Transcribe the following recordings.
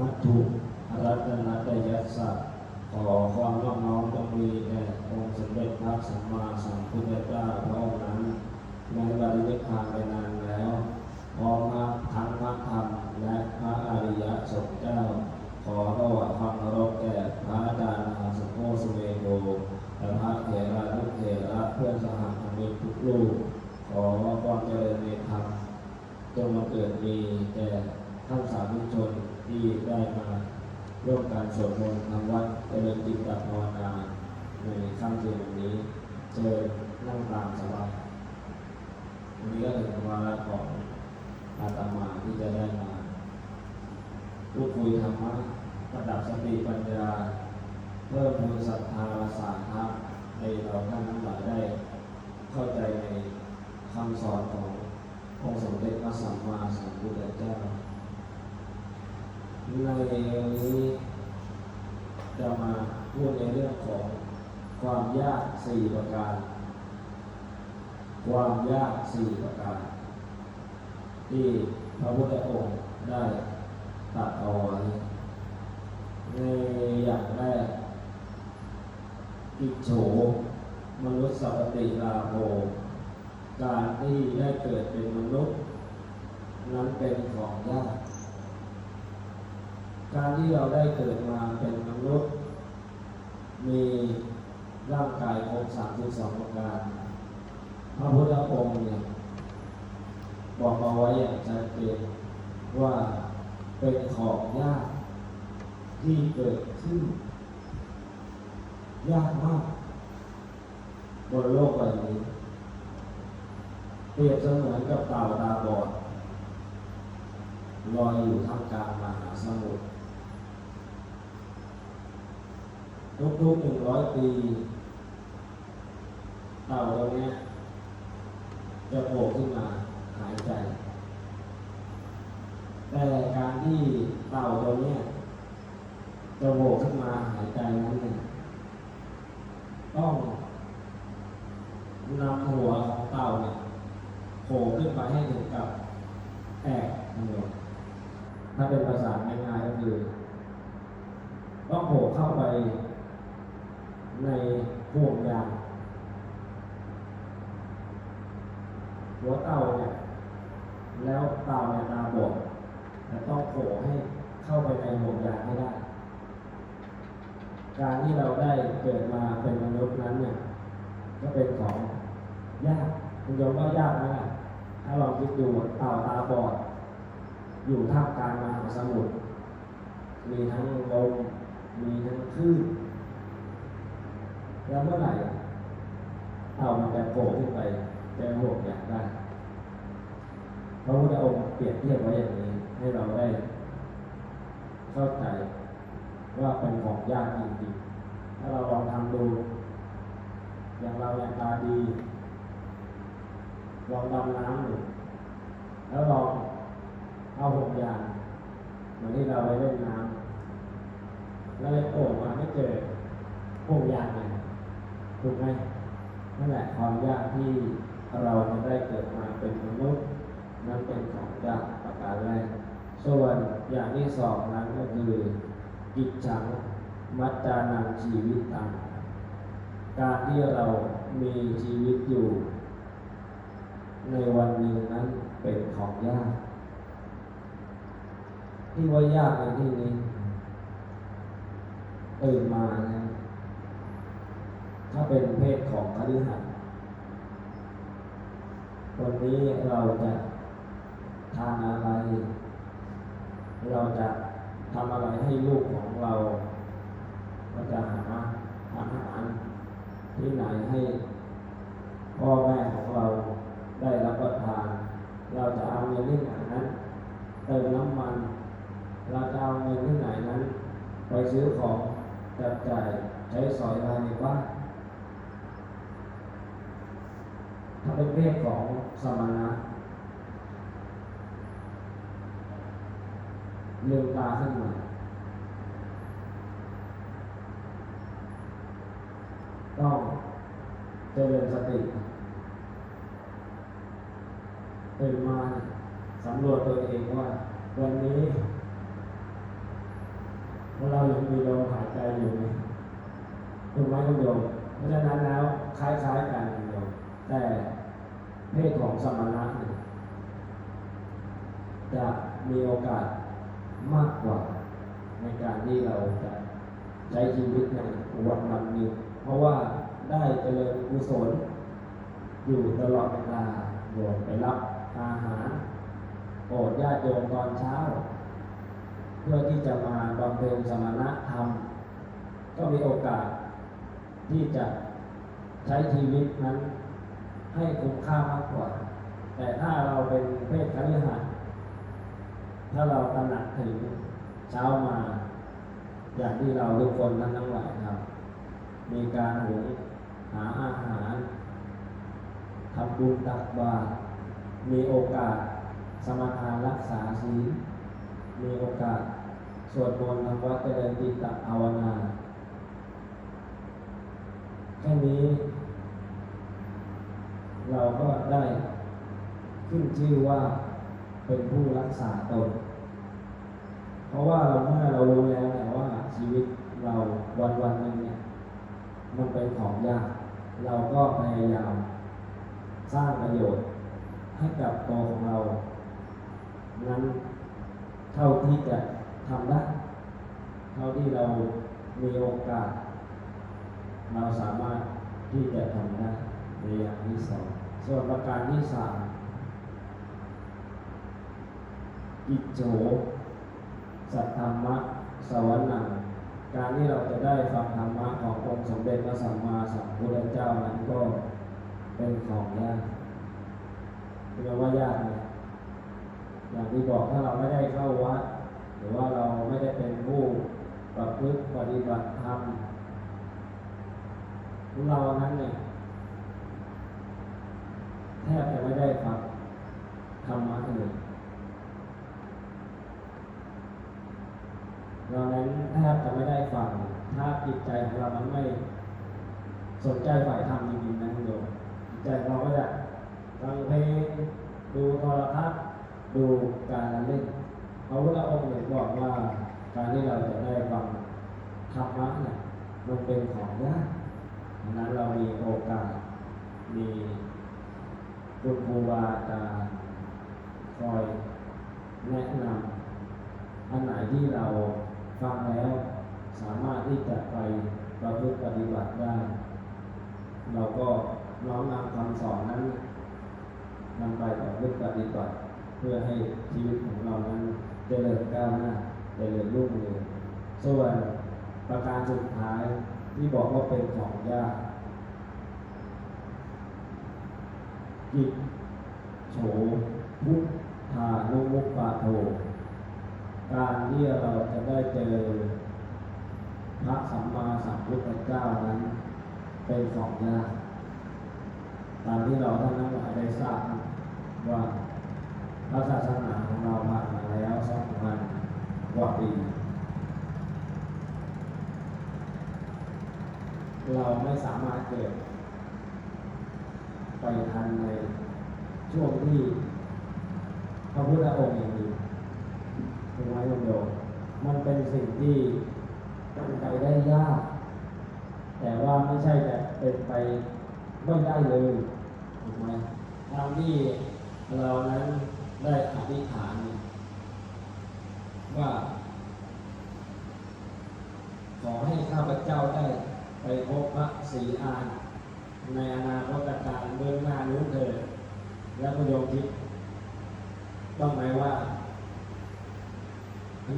มัตถุรัตนตยัสสะขอความนอบน้อมจงมีแด่องค์สมเด็จพระสัมมาสัมพุทธเจ้าพระองค์นั้นในบริเวณทางไปนานแล้วพร้อมทั้งพระธรรมและพระอริยสงฆ์เจ้า ขอถวายความเคารพแก่พระอาจารย์มหาสมโภสเมโกและพระเถระทุกเถระเพื่อนสหธรรมิกทุกลูกขอความเจริญในธรรมจงมาเกิดมีแก่ท่านสาธุชน ที่ได้มาร่วมการสวดมนต์ทำวัดเจริญจิตตภาวนาในค่ำคืนวันนี้เจอนั่งตามสบายวันนี้ก็ถึงวาระของอาตมาที่จะได้มาพูดคุยธรรมะประดับสติปัญญา เพิ่มพูนศรัทธาสาธะในเราท่านทั้งหลายได้ เข้าใจในคำสอนขององค์สมเด็จพระสัมมาสัมพุทธเจ้า ในวันนี้จะมาพูดในเรื่องของความยากสี่ประการ ความยากสี่ประการ ที่พระพุทธองค์ได้ตัดเอาไว้ในอย่างแรกอิจโฉมนุษย์สัพติลาโภการที่ได้เกิดเป็นมนุษย์ นั้นเป็นของยาก การที่เราได้เกิดมาเป็นมนุษย์ มีร่างกายครบสามสิบสองประการ พระพุทธองค์เนี่ยบอกเอาไว้อย่างชัดเจนว่าเป็นของยากที่เกิดขึ้น ยากมากบนโลกใบนี้ เปรียบเสมือนกับเต่าตาบอดลอยอยู่ท่ามกลางมหาสมุทร ทุกๆหนึ่งร้อยปีเต่าตัวนี้จะโผล่ขึ้นมาหายใจ แต่การที่เต่าตัวนี้จะโผล่ขึ้นมาหายใจนั้นเนี่ยต้องนำหัวของเต่าเนี่ยโผล่ขึ้นไปให้ถึงกับแอกทั้งหมดถ้าเป็นภาษาง่ายๆก็คือต้องโผล่เข้าไป ในห่วงยางหัวเต่าเนี่ย แล้วเต่าเนี่ยตาบอดแต่ต้องโผล่ให้เข้าไปในห่วงยางให้ได้ การที่เราได้เกิดมาเป็นมนุษย์นั้นเนี่ย ก็เป็นของยากคุณโยมว่ายากไหมล่ะถ้าลองคิดดูเต่าตาบอด อยู่ท่ามกลางมหาสมุทรมีทั้งลมมีทั้งคลื่น แล้วเมื่อไหร่เต่ามันจะโผล่ขึ้นไปจะโหกอย่างได้พระพุทธองค์เปรียบเทียบไว้อย่างนี้ ให้เราได้ เข้าใจว่าเป็นของยากจริงๆ ถ้าเราลองทำดู อย่างเราอย่างตาดี ลองดำน้ำดูแล้วลองเอาห่วงยางเหมือนที่เราไปเล่นน้ำแล้วโผล่มาไม่เจอห่วงยาง ถูกไหมนั่นแหละความยากที่เราจะได้เกิดมาเป็นมนุษย์นั่นเป็นของยากประการแรก ส่วนอย่างที่สองนั้นก็คือกิจฉังมัจจานังชีวิตตังการที่เรามีชีวิตอยู่ ในวันหนึ่งนั้นเป็นของยาก ที่ว่ายากในที่นี้ตื่นมานะ ถ้าเป็นเพศของคฤหัสถ์วันนี้เราจะทานอะไร เราจะทำอะไรให้ลูกของเราเราจะหาอาหารที่ไหนให้พ่อแม่ของเราได้รับประทาน เราจะเอาเงินที่ไหนนั้นเติมน้ำมัน เราจะเอาเงินที่ไหนนั้น ไปซื้อของจับจ่ายใช้สอยภายในบ้าน ถ้าเป็นเพศของสมณะลืมตาขึ้นมาต้องเจริญสติตื่นมาสำรวจตัวเองว่า วันนี้เพราะเรายังมีลมหายใจอยู่นี่ถูกไหมคุณโยมเพราะฉะนั้นแล้วคล้ายๆกัน แต่เพศของสมณะเนี่ยจะมีโอกาสมากกว่า ในการที่เราจะใช้ชีวิตในวันวันหนึ่เพราะว่าได้เจริญกุศล อยู่ตลอดเวลาโยมไปรับอาหารโปรดญาติโยมตอนเช้า เพื่อที่จะมาบำเพ็ญสมณธรรม ก็มีโอกาสที่จะใช้ชีวิตนั้น ให้คุ้มค่ามากกว่า แต่ถ้าเราเป็นเพศคฤหัสถ์ถ้าเราตระหนักถึงเช้ามา อย่างที่เราทุกคนนั้นทั้งหลายทำมีการหุงหาอาหารทำบุญตักบาตรมีโอกาสสมาทานรักษาศีลมีโอกาสสวดมนต์ทำวัดเจริญจิตตภาวนาแค่นี้ เราก็ได้ขึ้นชื่อว่าเป็นผู้รักษาตน เพราะว่าเราเมื่อเรารู้แล้วเนี่ยว่าชีวิตเราวันวันหนึ่งเนี่ยมันเป็นของยาก เราก็พยายามสร้างประโยชน์ให้กับตัวของเรา นั้นเท่าที่จะทำได้ เท่าที่เรามีโอกาส เราสามารถที่จะทำได้ในอย่างที่สอง ส่วนประการที่สามอิจโฉสัทธรรมะ สวรรนังการที่เราจะได้ฟังธรรมะขององค์สมเด็จพระสัมมาสัมพุทธเจ้านั้นก็เป็นของยากเรียกว่ายากไหมอย่างที่บอกถ้าเราไม่ได้เข้าวัดหรือว่าเราไม่ได้เป็นผู้ประพฤติปฏิบัติธรรมเรานั้นเนี่ย ทบจะไม่ได้ฟังธรรมะเลยเรานั้นแทบจะไม่ได้ฟังถ้าจิตใจของเรามันไม่สนใจฝ่ายธรรมจริงๆนะคุณโยมจิตใจเราก็จะฟังเพลงดูโทรทัศน์ดูการเล่นพระพุทธองค์เนี่ยบอกว่าการที่เราจะได้ฟังธรรมะเนี่ยมันเป็นของยากดังนั้นเรามีโอกาสมี คุณครูบาอาจารย์คอยแนะนำอันไหนที่เราฟังแล้ว สามารถที่จะไปประพฤติปฏิบัติได้ เราก็น้อมนำคำสอนนั้นนำไปประพฤติปฏิบัติ เพื่อให้ชีวิตของเรานั้นเจริญก้าวหน้าเจริญรุ่งเรืองส่วนประการสุดท้ายที่บอกว่าเป็นของยาก กิจโฉพุทธานุมุปปาโท การที่เราจะได้เจอพระสัมมาสัมพุทธเจ้านั้นเป็นของยากตามที่เราท่านทั้งหลายได้ทราบว่าพระศาสนาของเราผ่านมาแล้วสองพันกว่าปีเราไม่สามารถเกิด ไปทันในช่วงที่พระพุทธองค์ยังมีถูกไหมโยมโยมมันเป็นสิ่งที่เป็นไปได้ยาก แต่ว่าไม่ใช่แต่เป็นไปไม่ได้เลยถูกไหมทางที่เรานั้นได้อธิษฐานว่าขอให้ข้าพเจ้าได้ไปพบพระศรีอาน ในอนาคตการเบื้องหน้านู้นเถิดแล้วก็โยมคิดต้องไหมว่า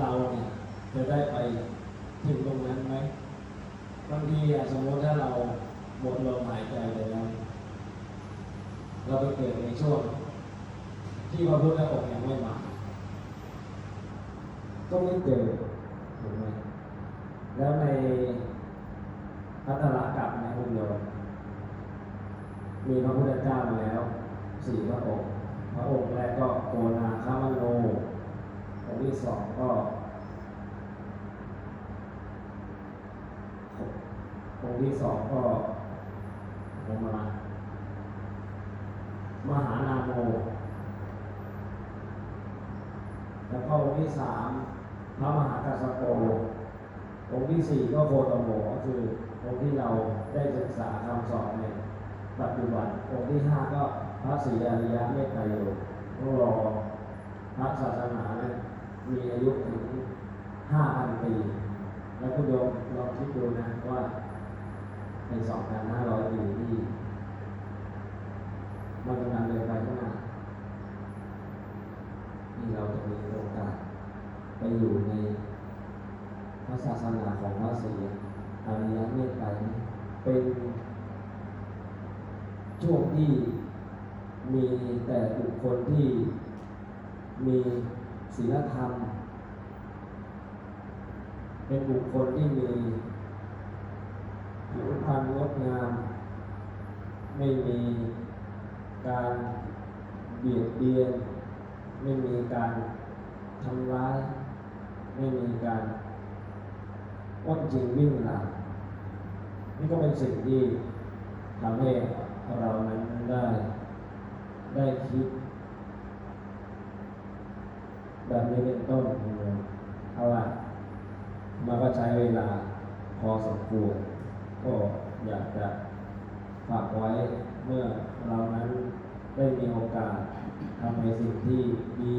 เราเนี่ยจะได้ไปถึงตรงนั้นไหมบางทีสมมติถ้าเราหมดลมหายใจไปแล้วเราไปเกิดในช่วง ที่พระพุทธองค์ยังไม่มาก็ไม่เจอถูกไหมแล้วในพัฒนากรรมในคุณโยม มีพระพุทธเจ้ามาแล้วสี่พระองค์พระองค์แรกก็โกนาคามโนองค์ที่สองก็องค์ที่สองก็ลงมามหานาโม แล้วก็องค์ที่สามพระมหากัสโปองค์ที่สี่ก็โคตโมก็คือองค์ที่เราได้ศึกษาคำสอนใน ปัจจุบันองค์ที่ห้าก็พระศรีอริยเมตไตรโยต้องรอพระศาสนาเนี่ยมีอายุถึงห้าพันปี แล้วคุณโยมลองคิดดูนะว่าในสองพันห้าร้อยปีที่มันกำลังเดินไปข้างหน้านี่เราจะมีโอกาสไปอยู่ใน พระศาสนาของพระศรีอริยเมตไตรนี่เป็นช่วงที่มีแต่บุ คคลที่มีศีลธรรม เป็นบุคคลที่มีผิวพรรณงดงาม ไม่มีการเบียดเบียน ไม่มีการทำร้าย ไม่มีการว่าจริงวิ่งหลังนี่ก็เป็นสิ่งที่ทำให้เรานั้นได้ ได้คิด แบบนี้เป็นต้นเอาละมันก็ใช้เวลาพอสมควรก็อยากจะฝากไว้เมื่อเรานั้นได้มีโอกาสทำในสิ่งที่ดี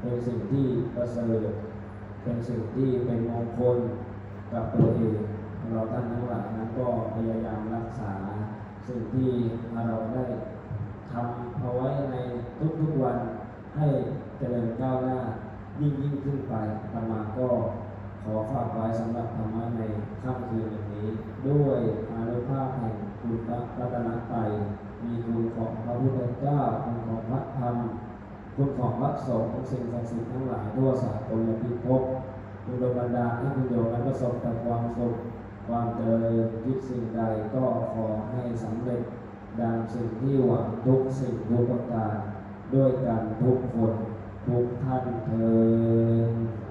เป็นสิ่งที่ประเสริฐเป็นสิ่งที่เป็นมงคลกับตัวเองเราท่านทั้งหลายนั้นก็พยายามรักษาสิ่งที่เราได้ ทำเอาไว้ในทุกๆวันให้เจริญก้าวหน้ายิ่งยิ่งขึ้นไปธรรมาก็ขอฝากไว้สำหรับธรรมะในค่ำคืนอย่างนี้ ด้วยอานุภาพแห่งคุณพระรัตนตรัยมีคุณของพระพุทธเจ้าคุณของพระธรรมคุณของพระสงฆ์สิ่งศักดิ์สิทธิ์ทั้งหลายทั่วสากลและพิภพคุณโดยบันดาให้คุณโยมนั้นประสบแต่ความสุขความเจริญคิดสิ่งใดก็ขอให้สำเร็จ ดังสิ่งที่หวังทุกสิ่งทุกประการ ด้วยกันทุกคน ทุกท่านเทอ